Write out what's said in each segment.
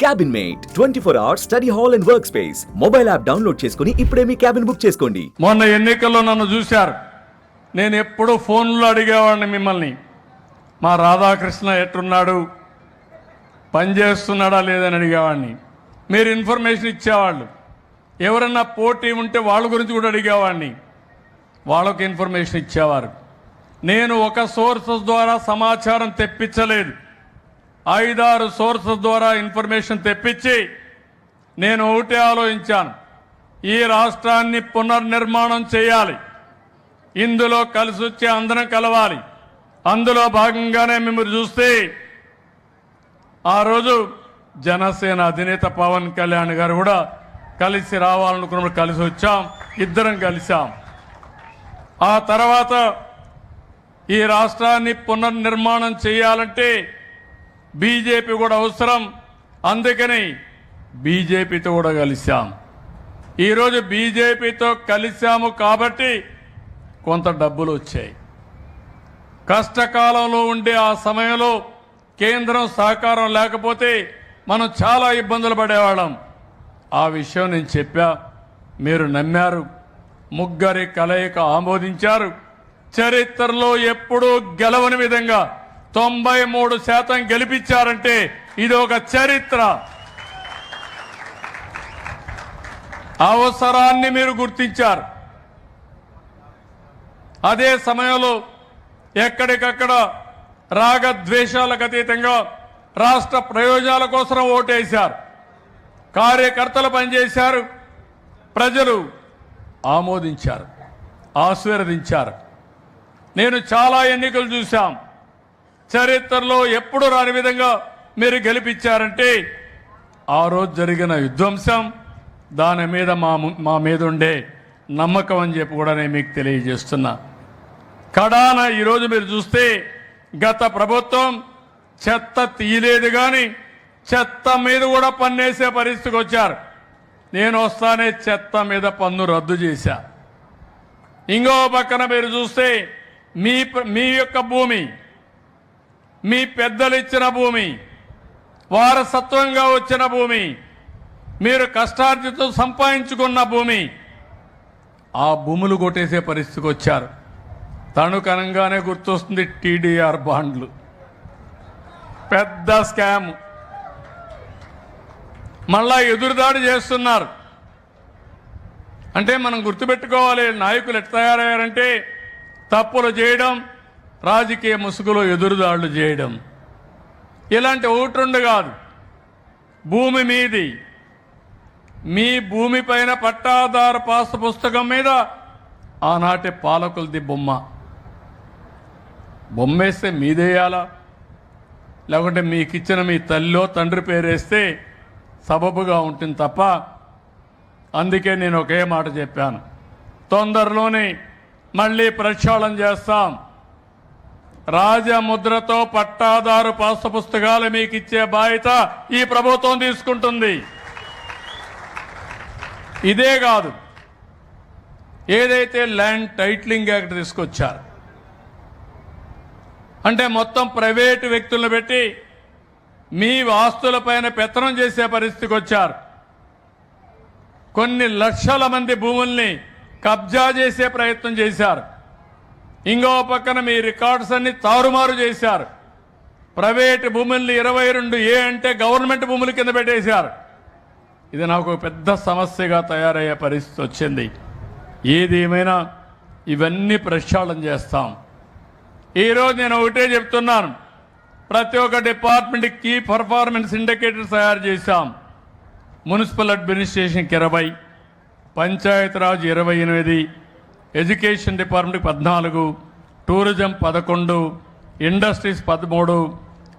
Cabin mate twenty four hours study hall and work space mobile app download చేసుకుని ఇప్పుడే మీ cabin book చేసుకోండి. మొన్న ఎన్నికల్లో నన్ను చూశారు. నేను ఎప్పుడూ ఫోన్లో అడిగేవాడిని మిమ్మల్ని. మా రాధాకృష్ణ ఎట్టున్నాడు పనిచేస్తున్నాడా లేదని అడిగేవాడిని. మీరు ఇన్ఫర్మేషన్ ఇచ్చేవాళ్ళు. ఎవరన్నా పోటీ ఉంటే వాళ్ళ గురించి కూడా అడిగేవాడిని. వాళ్ళకు ఇన్ఫర్మేషన్ ఇచ్చేవారు. నేను ఒక సోర్సెస్ ద్వారా సమాచారం తెప్పించలేదు. ఐదారు సోర్సెస్ ద్వారా ఇన్ఫర్మేషన్ తెప్పించి నేను ఒకటే ఆలోచించాను. ఈ రాష్ట్రాన్ని పునర్నిర్మాణం చేయాలి. ఇందులో కలిసి వచ్చే అందరం కలవాలి. అందులో భాగంగానే మిమ్మల్ని చూస్తే ఆ రోజు జనసేన అధినేత పవన్ కళ్యాణ్ గారు కూడా కలిసి రావాలనుకున్నప్పుడు కలిసి వచ్చాం. ఇద్దరం కలిసాం. ఆ తర్వాత ఈ రాష్ట్రాన్ని పునర్నిర్మాణం చేయాలంటే బీజేపీ కూడా అవసరం. అందుకని బీజేపీతో కూడా కలిశాం. ఈరోజు బీజేపీతో కలిశాము కాబట్టి కొంత డబ్బులు వచ్చాయి. కష్టకాలంలో ఉండే ఆ సమయంలో కేంద్రం సహకారం లేకపోతే మనం చాలా ఇబ్బందులు పడేవాళ్ళం. ఆ విషయం నేను చెప్పా. మీరు నమ్మారు. ముగ్గురి కలయిక ఆమోదించారు. చరిత్రలో ఎప్పుడూ గెలవని విధంగా తొంభై మూడు శాతం గెలిపించారంటే ఇది ఒక చరిత్ర. అవసరాన్ని మీరు గుర్తించారు. అదే సమయంలో ఎక్కడికక్కడ రాగద్వేషాలకు అతీతంగా రాష్ట్ర ప్రయోజనాల కోసం ఓటేశారు. కార్యకర్తలు పనిచేశారు. ప్రజలు ఆమోదించారు. ఆశీర్వదించారు. నేను చాలా ఎన్నికలు చూశాం. చరిత్రలో ఎప్పుడు రాని విధంగా మీరు గెలిపించారంటే ఆ రోజు జరిగిన విధ్వంసం దాని మీద మా మా మీద ఉండే నమ్మకం అని చెప్పి కూడా నేను మీకు తెలియజేస్తున్నా. కడాన ఈరోజు మీరు చూస్తే గత ప్రభుత్వం చెత్త తీయలేదు కానీ చెత్త మీద కూడా పన్నేసే పరిస్థితికి వచ్చారు. నేను వస్తానే చెత్త మీద పన్ను రద్దు చేశా. ఇంకో పక్కన మీరు చూస్తే మీ మీ యొక్క భూమి మీ పెద్దలు ఇచ్చిన భూమి వారసత్వంగా వచ్చిన భూమి మీరు కష్టార్జితం సంపాదించుకున్న భూమి ఆ భూములు కొట్టేసే పరిస్థితికి వచ్చారు. తణుకనంగానే గుర్తొస్తుంది టీడీఆర్ బాండ్లు. పెద్ద స్కామ్. మళ్ళా ఎదురుదాడి చేస్తున్నారు. అంటే మనం గుర్తుపెట్టుకోవాలి నాయకులు ఎట్లా తయారయ్యారంటే తప్పులు చేయడం రాజకీయ ముసుగులో ఎదురుదాడులు చేయడం. ఇలాంటి ఒకటి రెండు కాదు. భూమి మీది. మీ భూమి పైన పట్టాదారు పాస్ పుస్తకం మీద ఆనాటి పాలకులది బొమ్మ. బొమ్మ వేస్తే మీదేయాలా లేకుంటే మీకు ఇచ్చిన మీ తల్లిలో తండ్రి పేరేస్తే సబబుగా ఉంటుంది తప్ప అందుకే నేను ఒకే మాట చెప్పాను. తొందరలోనే మళ్ళీ ప్రక్షాళన చేస్తాం. రాజముద్రతో పట్టాదారు పాస్త పుస్తకాలు మీకు ఇచ్చే బాధ్యత ఈ ప్రభుత్వం తీసుకుంటుంది. ఇదే కాదు ఏదైతే ల్యాండ్ టైట్లింగ్ యాక్ట్ తీసుకొచ్చారు అంటే మొత్తం ప్రైవేటు వ్యక్తులను పెట్టి మీ ఆస్తులపైన పెత్తనం చేసే పరిస్థితికి వచ్చారు. కొన్ని లక్షల మంది భూముల్ని కబ్జా చేసే ప్రయత్నం చేశారు. ఇంకో పక్కన మీ రికార్డ్స్ అన్ని తారుమారు చేశారు. ప్రైవేట్ భూముల్ని ఇరవై రెండు ఏ అంటే గవర్నమెంట్ భూముల కింద పెట్టేశారు. ఇది నాకు పెద్ద సమస్యగా తయారయ్యే పరిస్థితి వచ్చింది. ఏది ఏమైనా ఇవన్నీ ప్రక్షాళన చేస్తాం. ఈరోజు నేను ఒకటే చెప్తున్నాను. ప్రతి ఒక్క డిపార్ట్మెంట్ కీ పర్ఫార్మెన్స్ ఇండికేటర్స్ తయారు చేశాం. మున్సిపల్ అడ్మినిస్ట్రేషన్కి ఇరవై పంచాయతీరాజ్ ఇరవై ఎనిమిది ఎడ్యుకేషన్ డిపార్ట్మెంట్కి పద్నాలుగు టూరిజం పదకొండు ఇండస్ట్రీస్ పదమూడు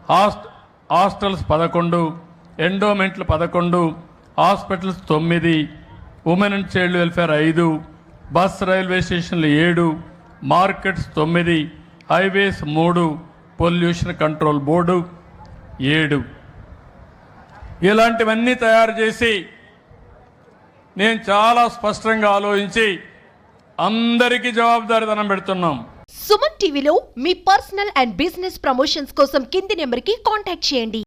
హాస్ట్ హాస్టల్స్ పదకొండు ఎండోమెంట్లు పదకొండు హాస్పిటల్స్ తొమ్మిది ఉమెన్ అండ్ చైల్డ్ వెల్ఫేర్ ఐదు బస్ రైల్వే స్టేషన్లు ఏడు మార్కెట్స్ తొమ్మిది హైవేస్ మూడు పొల్యూషన్ కంట్రోల్ బోర్డు ఏడు. ఇలాంటివన్నీ తయారు చేసి నేను చాలా స్పష్టంగా ఆలోచించి అందరికీ జవాబుదారితనం పెడుతున్నాం. సుమన్ టీవీలో మీ పర్సనల్ అండ్ బిజినెస్ ప్రమోషన్స్ కోసం కింది నెంబర్కి కాంటాక్ట్ చేయండి.